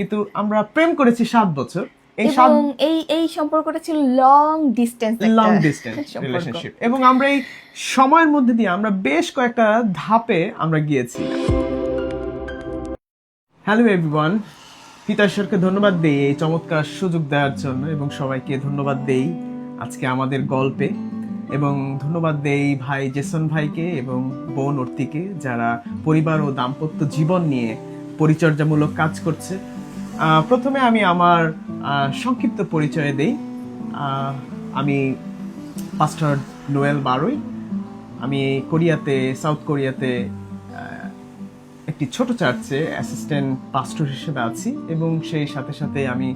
কিন্তু আমরা প্রেম করেছি সাত বছর। এবং এই এই সম্পর্কটা ছিল long distance long distance relationship এবং আমরা এই সময়ের মধ্যে দিয়ে আমরা বেশ কয়েকটা ধাপে আমরা গিয়েছি। হ্যালো এভরিওয়ান পিতাশ্বরকে ধন্যবাদ দেই এই চমৎকার সুযোগ দেওয়ার জন্য এবং সবাইকে ধন্যবাদ দেই আজকে আমাদের গল্পে। এবং ধন্যবাদ দেই ভাই জেসন ভাইকে এবং বোন অর্তিকে যারা পরিবার ও দাম্পত্য জীবন নিয়ে পরিচর্যামূলক কাজ করছে। প্রথমে আমি আমার সংক্ষিপ্ত পরিচয় দেই। আমি পাস্টার নোয়েল বারুই। আমি কোরিয়াতে, সাউথ কোরিয়াতে একটি ছোট চার্চে অ্যাসিস্ট্যান্ট পাস্টর হিসেবে আছি এবং সেই সাথে সাথে আমি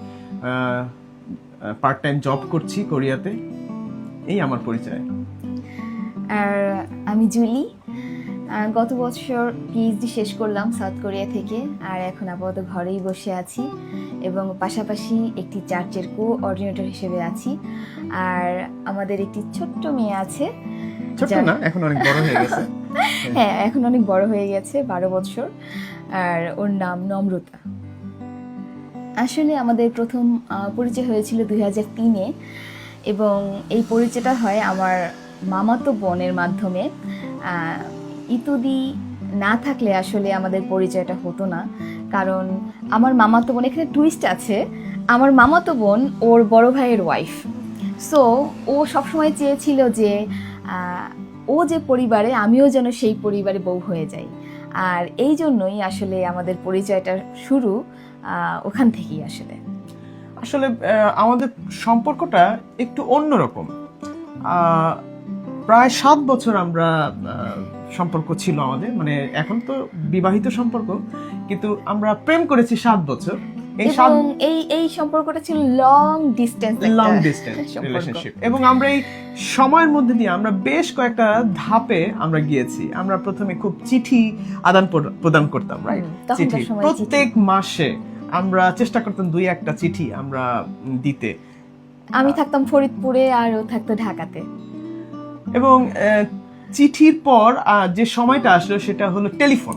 পার্ট টাইম জব করছি কোরিয়াতে। এই আমার পরিচয়। আর আমি জুলি গত বছর পিএইচডি শেষ করলাম সাউথ কোরিয়া থেকে আর এখন আপাতত ঘরেই বসে আছি এবং পাশাপাশি একটি চার্চের কো অর্ডিনেটর হিসেবে আছি। আর আমাদের একটি ছোট্ট মেয়ে আছে না এখন অনেক বড় হয়ে গেছে। হ্যাঁ এখন অনেক বড় হয়ে গেছে বারো বছর আর ওর নাম নম্রতা। আসলে আমাদের প্রথম পরিচয় হয়েছিল দুই হাজার তিনে এবং এই পরিচয়টা হয় আমার মামাতো বোনের মাধ্যমে ইতুদি না থাকলে আসলে আমাদের পরিচয়টা হতো না। কারণ আমার মামাতো বোন, এখানে টুইস্ট আছে, আমার মামাতো বোন ওর বড় ভাইয়ের ওয়াইফ সো ও সবসময় চেয়েছিল যে ও যে পরিবারে, আমিও যেন সেই পরিবারে বউ হয়ে যাই। আর এই জন্যই আসলে আমাদের পরিচয়টা শুরু ওখান থেকেই আসলে। আসলে আমাদের সম্পর্কটা একটু অন্যরকম। প্রায় সাত বছর আমরা সম্পর্ক ছিল আমাদের। মানে এখন তো বিবাহিত সম্পর্ক কিন্তু আমরা প্রেম করেছি সাত বছর। এই এই এই সম্পর্কটা ছিল long distance long distance relationship এবং আমরা এই সময়ের মধ্যে দিয়ে আমরা বেশ কয়েকটা ধাপে আমরা গিয়েছি। আমরা প্রথমে খুব চিঠি আদান প্রদান করতাম রাইট চিঠি। প্রত্যেক মাসে আমরা চেষ্টা করতাম দুই একটা চিঠি আমরা দিতে। আমি থাকতাম ফরিদপুরে আর ও থাকতো ঢাকাতে। এবং চিঠির পর যে সময়টা আসলো সেটা হলো টেলিফোন।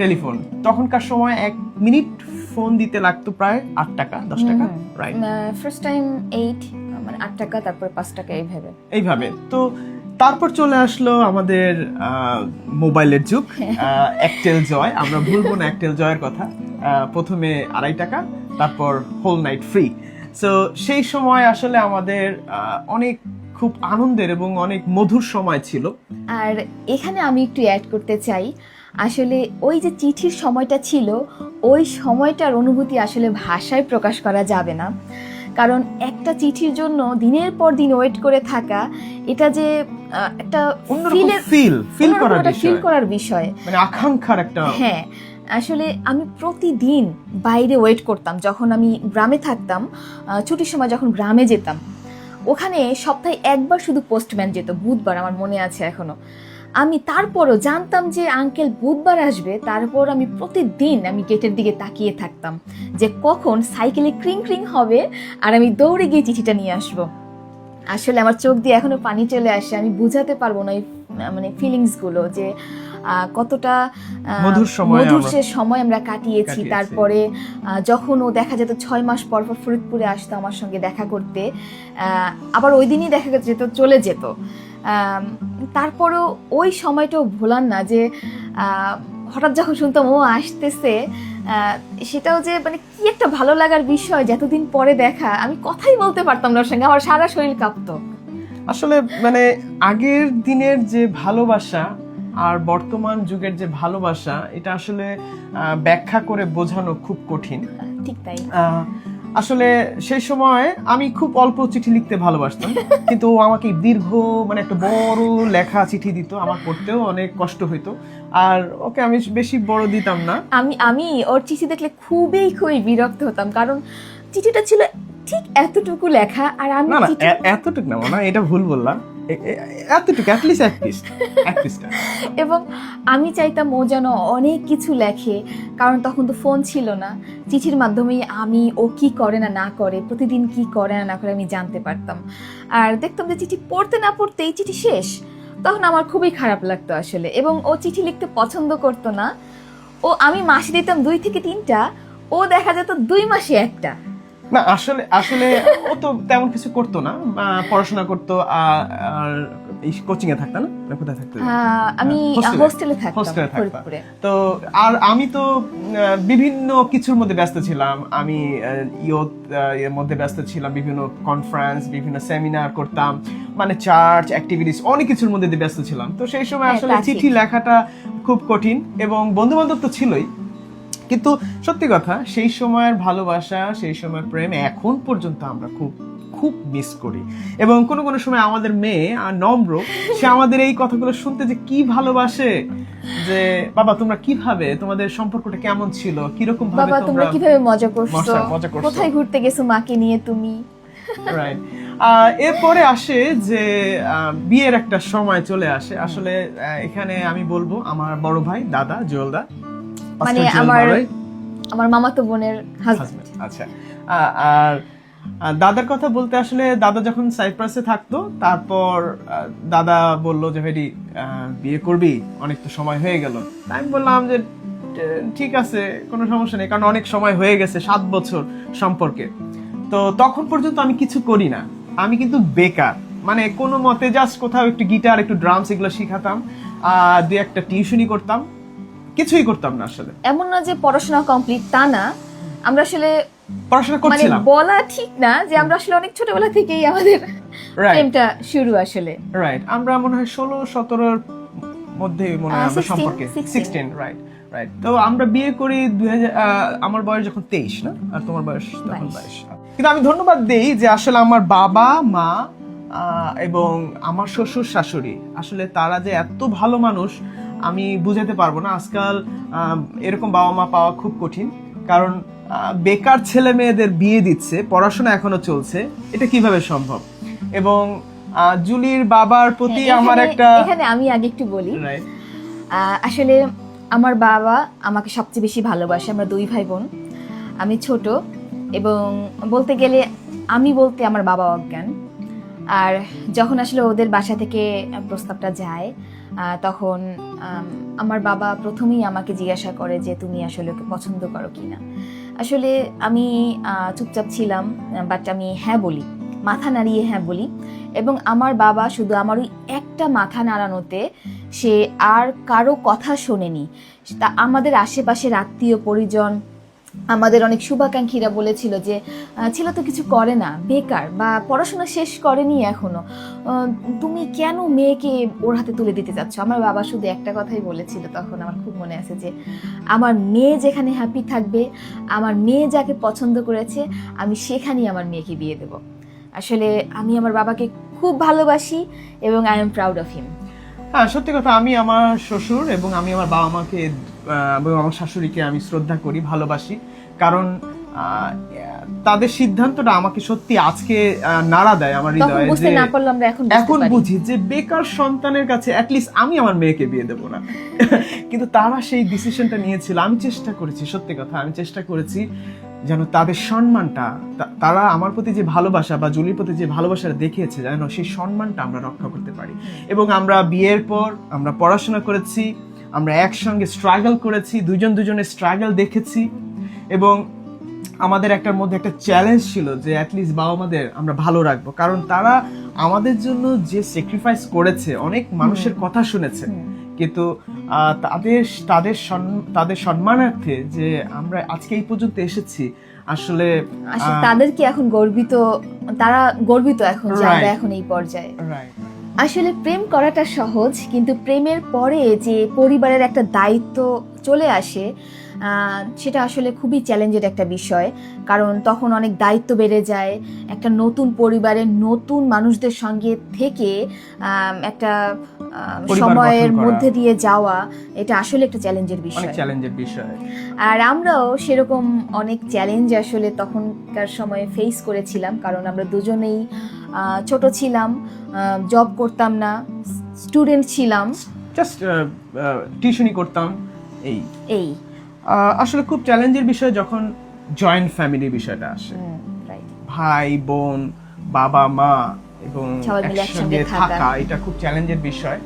টেলিফোন। তখনকার সময় এক মিনিট ফোন দিতে লাগতো প্রায় আট টাকা দশ টাকা রাইট ফার্স্ট টাইম এইট মানে আট টাকা তারপরে পাঁচ টাকা এইভাবে। এইভাবে। তো তারপর চলে আসলো আমাদের মোবাইলের যুগ একটেল জয় আমরা ভুলবো না একটেল জয়ের কথা। প্রথমে আড়াই টাকা তারপর হোল নাইট ফ্রি সো সেই সময় আসলে আমাদের অনেক খুব আনন্দের এবং অনেক মধুর সময় ছিল। আর এখানে আমি একটু অ্যাড করতে চাই। আসলে ওই যে চিঠির সময়টা ছিল ওই সময়টার অনুভূতি আসলে ভাষায় প্রকাশ করা যাবে না। কারণ একটা চিঠির জন্য দিনের পর দিন ওয়েট করে থাকা এটা যে একটা ফিল ফিল করার ফিল বিষয়। করার বিষয়। মানে আকাঙ্ক্ষার একটা হ্যাঁ আসলে আমি প্রতিদিন বাইরে ওয়েট করতাম। যখন আমি গ্রামে থাকতাম ছুটির সময় যখন গ্রামে যেতাম ওখানে সপ্তাহে একবার শুধু পোস্টম্যান যেত, বুধবার আমার মনে আছে এখনও। আমি তারপরও জানতাম যে আঙ্কেল বুধবার আসবে, তারপর আমি প্রতিদিন আমি গেটের দিকে তাকিয়ে থাকতাম যে কখন সাইকেলে ক্রিং ক্রিং হবে আর আমি দৌড়ে গিয়ে চিঠিটা নিয়ে আসব। আসলে আমার চোখ দিয়ে এখনও পানি চলে আসে আমি বুঝাতে পারব না এই আহ, মানে ফিলিংসগুলো যে কতটা মধুর সময় আমরা- সে সময় আমরা কাটিয়েছি। তারপরে যখন ও দেখা যেত ছয় মাস পর পর ফরিদপুরে আসতো আমার সঙ্গে দেখা করতে আহ, আবার ওই দিনই দেখা যেত চলে যেত তারপরেও ওই সময়টাও ভোলার না যে আহ, হঠাৎ যখন শুনতাম ও আসতেছে সেটাও যে মানে কি একটা ভালো লাগার বিষয় যতদিন পরে দেখা আমি কথাই বলতে পারতাম না ওর সঙ্গে আমার সারা শরীর কাঁপতো। আসলে মানে আগের দিনের যে ভালোবাসা আর বর্তমান যুগের যে ভালোবাসা এটা আসলে ব্যাখ্যা করে বোঝানো খুব কঠিন। ঠিক তাই। আসলে সেই সময় আমি খুব অল্প চিঠি লিখতে ভালোবাসতাম কিন্তু ও আমাকে দীর্ঘ মানে একটা বড় লেখা চিঠি দিত আমার পড়তেও অনেক কষ্ট হইতো। আর ওকে আমি বেশি বড় দিতাম না। আমি আমি ওর চিঠি দেখলে খুবই খুবই বিরক্ত হতাম কারণ চিঠিটা ছিল ঠিক এতটুকু লেখা আর আমি না না এতটুকু না এটা ভুল বললাম। এতটুকু এবং আমি চাইতাম ও যেন অনেক কিছু লেখে, কারণ তখন তো ফোন ছিল না। চিঠির মাধ্যমেই আমি ও কি করে না না করে, প্রতিদিন কি করে না না করে আমি জানতে পারতাম। আর দেখতাম যে চিঠি পড়তে না পড়তেই চিঠি শেষ। তখন আমার খুবই খারাপ লাগতো আসলে। এবং ও চিঠি লিখতে পছন্দ করতো না। ও, আমি মাসে দিতাম দুই থেকে তিনটা, ও দেখা যেত দুই মাসে একটা। না আসলে আসলে ও তো তেমন কিছু করতো না পড়াশোনা করতো আর- কোচিং এ থাকতো না? কোথায় থাকতো? আমি হোস্টেলে থাকতাম। তো আর আমি তো বিভিন্ন কিছুর মধ্যে ব্যস্ত ছিলাম। আমি ইয়ত এর মধ্যে ব্যস্ত ছিলাম বিভিন্ন কনফারেন্স বিভিন্ন সেমিনার করতাম মানে চার্চ অ্যাক্টিভিটিস অনেক কিছুর মধ্যে দিয়ে ব্যস্ত ছিলাম। তো সেই সময় হ্যাঁ, আসলে চিঠি লেখাটা খুব কঠিন এবং বন্ধু বান্ধব তো ছিলই। কিন্তু সত্যি কথা সেই সময়ের ভালোবাসা সেই সময়ের প্রেম এখন পর্যন্ত আমরা খুব খুব মিস করি। এবং কোনো কোনো সময় আমাদের মেয়ে আর নম্র সে আমাদের এই কথাগুলো শুনতে যে কি ভালোবাসে যে বাবা তোমরা কীভাবে তোমাদের সম্পর্কটা কেমন ছিল? কীরকম ভাবে বাবা তোমরা কীভাবে মজা করছ। কোথায় ঘুরতে গেছো মাকে নিয়ে তুমি? রাইট এরপরে আসে যে বিয়ের একটা সময় চলে আসে। আসলে এখানে আমি বলব আমার বড় ভাই দাদা জুয়েলদা মানে আমার আমার মামাতো বোনের হাজবেন্ড আচ্ছা। আর দাদার কথা বলতে আসলে দাদা যখন সাইপ্রাসে থাকতো তারপর দাদা বলল যে ভাইডি বিয়ে করবি? অনেক তো সময় হয়ে গেল। আমি বললাম যে ঠিক আছে কোনো সমস্যা নেই কারণ অনেক সময় হয়ে গেছে সাত বছর সম্পর্কে। তো তখন পর্যন্ত আমি কিছু করি না। আমি কিন্তু বেকার। মানে কোনো মতে জাস্ট কোথাও একটু গিটার একটু ড্রামস এগুলো শিখাতাম আর দুই একটা টিউশনই করতাম। কিছুই করতাম না আসলে। এমন না যে পড়াশোনা কমপ্লিট তা না। আমরা আসলে পড়াশোনা মানে করছিলাম। বলা ঠিক না যে আমরা আসলে অনেক ছোটবেলা থেকেই আমাদের প্রেমটা শুরু আসলে। রাইট আমরা মনে হয় ষোলো সতেরোর মধ্যে মনে হয় আমরা সম্পর্কে 16 সিক্সটিন রাইট রাইট তো আমরা বিয়ে করি দুই হাজার আমার বয়স যখন তেইশ না? আর তোমার বয়স তখন বাইশ। কিন্তু আমি ধন্যবাদ দেই যে আসলে আমার বাবা মা এবং আমার শ্বশুর শাশুড়ি আসলে তারা যে এত ভালো মানুষ আমি বুঝাতে পারব না। আজকাল এরকম বাবা মা পাওয়া খুব কঠিন। কারণ বেকার ছেলে মেয়েদের বিয়ে দিচ্ছে পড়াশোনা এখনও চলছে। এটা কীভাবে সম্ভব? এবং জুলির বাবার প্রতি হ্যাঁ, আমার একটা এখানে আমি আগে একটু বলি। আসলে আমার বাবা আমাকে সবচেয়ে বেশি ভালোবাসে আমরা দুই ভাই বোন আমি ছোট এবং বলতে গেলে আমি বলতে আমার বাবা অজ্ঞান। আর যখন আসলে ওদের বাসা থেকে প্রস্তাবটা যায় তখন আমার বাবা প্রথমেই আমাকে জিজ্ঞাসা করে যে তুমি আসলে ওকে পছন্দ করো কি না আসলে আমি চুপচাপ ছিলাম বাট আমি হ্যাঁ বলি, মাথা নাড়িয়ে হ্যাঁ বলি। এবং আমার বাবা শুধু আমার ওই একটা মাথা নাড়ানোতে সে আর কারও কথা শোনেনি। তা আমাদের আশেপাশের আত্মীয় পরিজন আমাদের অনেক শুভাকাঙ্ক্ষীরা বলেছিল যে ছেলে তো কিছু করে না, বেকার বা পড়াশোনা শেষ করেনি এখনও। তুমি কেন মেয়েকে ওর হাতে তুলে দিতে চাচ্ছ? আমার বাবা শুধু একটা কথাই বলেছিল তখন, আমার খুব মনে আছে যে, আমার মেয়ে যেখানে হ্যাপি থাকবে, আমার মেয়ে যাকে পছন্দ করেছে, আমি সেখানেই আমার মেয়েকে বিয়ে দেব। আসলে আমি আমার বাবাকে খুব ভালোবাসি এবং I am proud of him হ্যাঁ সত্যি কথা, আমি আমার শ্বশুর এবং আমি আমার বাবা মাকে এবং আমার শাশুড়িকে আমি শ্রদ্ধা করি ভালোবাসি। কারণ তাদের সিদ্ধান্তটা আমাকে সত্যি আজকে নাড়া দেয় আমার হৃদয়ে যে এখন। বুঝি যে বেকার সন্তানের কাছে অ্যাটলিস্ট আমি আমার মেয়েকে বিয়ে দেবো না। কিন্তু তারা সেই ডিসিশনটা নিয়েছিল। আমি চেষ্টা করেছি সত্যি কথা আমি চেষ্টা করেছি যেন তাদের সম্মানটা তারা আমার প্রতি যে ভালোবাসা বা জুলির প্রতি যে ভালোবাসাটা দেখিয়েছে যেন সেই সম্মানটা আমরা রক্ষা করতে পারি। এবং আমরা বিয়ের পর আমরা পড়াশোনা করেছি আমরা একসঙ্গে স্ট্রাগল করেছি দুজন দুজনের স্ট্রাগল দেখেছি এবং আমাদের একটার মধ্যে একটা চ্যালেঞ্জ ছিল যে অ্যাটলিস্ট বাবা মাদের আমরা ভালো রাখব। কারণ তারা আমাদের জন্য যে স্যাক্রিফাইস করেছে অনেক মানুষের কথা শুনেছে। কিন্তু তাদের তাদের তাদের সম্মানার্থে যে আমরা আজকে এই পর্যন্ত এসেছি আসলে তাদেরকে এখন গর্বিত? তারা গর্বিত এখন যে আমরা এখন এই পর্যায়ে। Right. আসলে প্রেম করাটা সহজ, কিন্তু প্রেমের পরে যে পরিবারের একটা দায়িত্ব চলে আসে সেটা আসলে খুবই চ্যালেঞ্জের একটা বিষয়। কারণ তখন অনেক দায়িত্ব বেড়ে যায়, একটা নতুন পরিবারের নতুন মানুষদের সঙ্গে থেকে একটা সময়ের মধ্যে দিয়ে যাওয়া এটা আসলে একটা চ্যালেঞ্জের অনেক বিষয়। চ্যালেঞ্জের বিষয়। আর আমরাও সেরকম অনেক চ্যালেঞ্জ আসলে তখনকার সময়ে ফেস করেছিলাম কারণ আমরা দুজনেই ছোট ছিলাম জব করতাম না স্টুডেন্ট ছিলাম। জাস্ট টিউশনি করতাম এই। এই। আসলে খুব চ্যালেঞ্জের বিষয় যখন জয়েন্ট ফ্যামিলির বিষয়টা আসে। রাইট ভাই বোন বাবা মা এবং একসঙ্গে থাকা। এটা খুব চ্যালেঞ্জের বিষয়।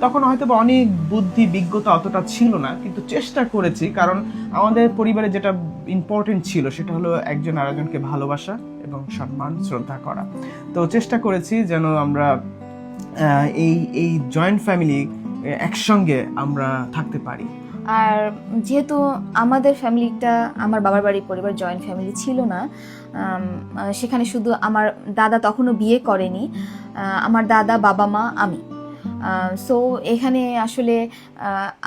তখন হয়তো বা অনেক বুদ্ধি বিজ্ঞতা অতটা ছিল না কিন্তু চেষ্টা করেছি কারণ আমাদের পরিবারে যেটা ইম্পর্টেন্ট ছিল সেটা হলো একজন আরেকজনকে ভালোবাসা এবং সম্মান শ্রদ্ধা করা। তো চেষ্টা করেছি যেন আমরা আহ, এই এই জয়েন্ট ফ্যামিলি একসঙ্গে আমরা থাকতে পারি। আর যেহেতু আমাদের ফ্যামিলিটা, আমার বাবার বাড়ির পরিবার জয়েন্ট ফ্যামিলি ছিল না সেখানে শুধু আমার দাদা তখনও বিয়ে করেনি আমার দাদা, বাবা, মা, আমি। সো এখানে আসলে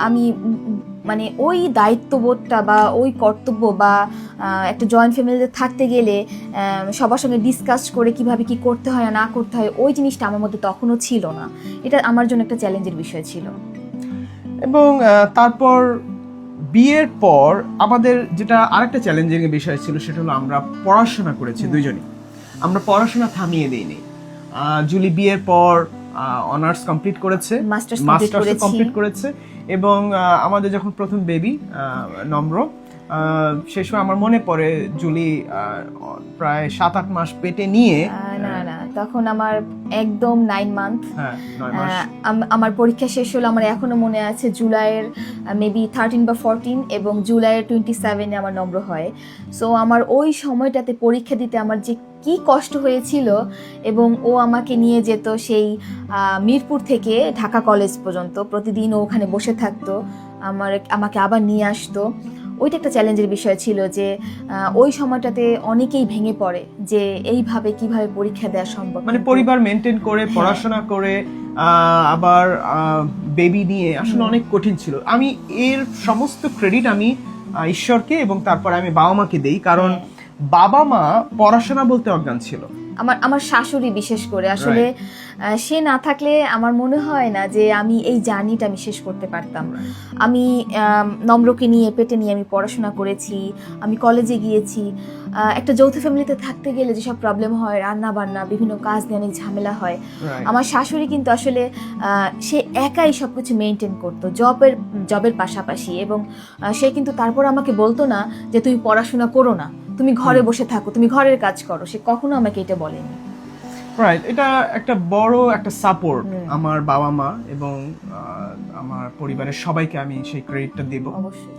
আমি মানে ওই দায়িত্ববোধটা বা ওই কর্তব্য বা একটা জয়েন্ট ফ্যামিলিতে থাকতে গেলে সবার সঙ্গে ডিসকাস করে কীভাবে কি করতে হয় না করতে হয়, ওই জিনিসটা আমার মধ্যে তখনও ছিল না। এটা আমার জন্য একটা চ্যালেঞ্জের বিষয় ছিল। এবং তারপর বিয়ের পর আমাদের যেটা আরেকটা চ্যালেঞ্জিং বিষয় ছিল সেটা হলো আমরা পড়াশোনা করেছি দুইজনই। আমরা পড়াশোনা থামিয়ে দিইনি। জুলি বিয়ের পর অনার্স কমপ্লিট করেছে মাস্টার্স কমপ্লিট করেছে। এবং আমাদের যখন প্রথম বেবি নম্র সেই সময় আমার মনে পড়ে জুলি প্রায় সাত আট মাস পেটে নিয়ে না না। তখন আমার একদম নাইন মান্থ হ্যাঁ নয় মাস। আমার পরীক্ষা শেষ হলো আমার এখনও মনে আছে জুলাইয়ের মেবি থার্টিন বা ফোরটিন এবং জুলাইয়ের টোয়েন্টি সেভেনে আমার নম্বর হয়। সো আমার ওই সময়টাতে পরীক্ষা দিতে আমার যে কি কষ্ট হয়েছিল এবং ও আমাকে নিয়ে যেত সেই মিরপুর থেকে ঢাকা কলেজ পর্যন্ত। প্রতিদিন ও ওখানে বসে থাকতো আমার আমাকে আবার নিয়ে আসতো। ওইটা একটা চ্যালেঞ্জের বিষয় ছিল যে ওই সময়টাতে অনেকেই ভেঙে পড়ে যে এইভাবে কীভাবে পরীক্ষা দেওয়া সম্ভব। মানে পরিবার মেনটেন করে পড়াশোনা করে আবার বেবি নিয়ে আসলে অনেক কঠিন ছিল। আমি এর সমস্ত ক্রেডিট আমি ঈশ্বরকে এবং তারপরে আমি বাবা মাকে দেই কারণ বাবা মা পড়াশোনা বলতে অজ্ঞান ছিল। আমার আমার শাশুড়ি বিশেষ করে। আসলে সে না থাকলে আমার মনে হয় না যে আমি এই জার্নিটা আমি শেষ করতে পারতাম। আমি নম্রকে নিয়ে পেটে নিয়ে আমি পড়াশোনা করেছি আমি কলেজে গিয়েছি। একটা যৌথ ফ্যামিলিতে থাকতে গেলে যেসব প্রবলেম হয় রান্না বান্না বিভিন্ন কাজ নিয়ে অনেক ঝামেলা হয়। আমার শাশুড়ি কিন্তু আসলে সে একাই সব কিছু মেনটেন করতো জবের জবের পাশাপাশি এবং সে কিন্তু তারপর আমাকে বলতো না যে তুমি পড়াশোনা করো না। তুমি ঘরে বসে থাকো তুমি ঘরের কাজ করো। সে কখনো আমাকে এটা বলেনি। রাইট এটা একটা বড় একটা সাপোর্ট আমার বাবা মা এবং আমার পরিবারের সবাইকে আমি সেই ক্রেডিটটা দেব। অবশ্যই।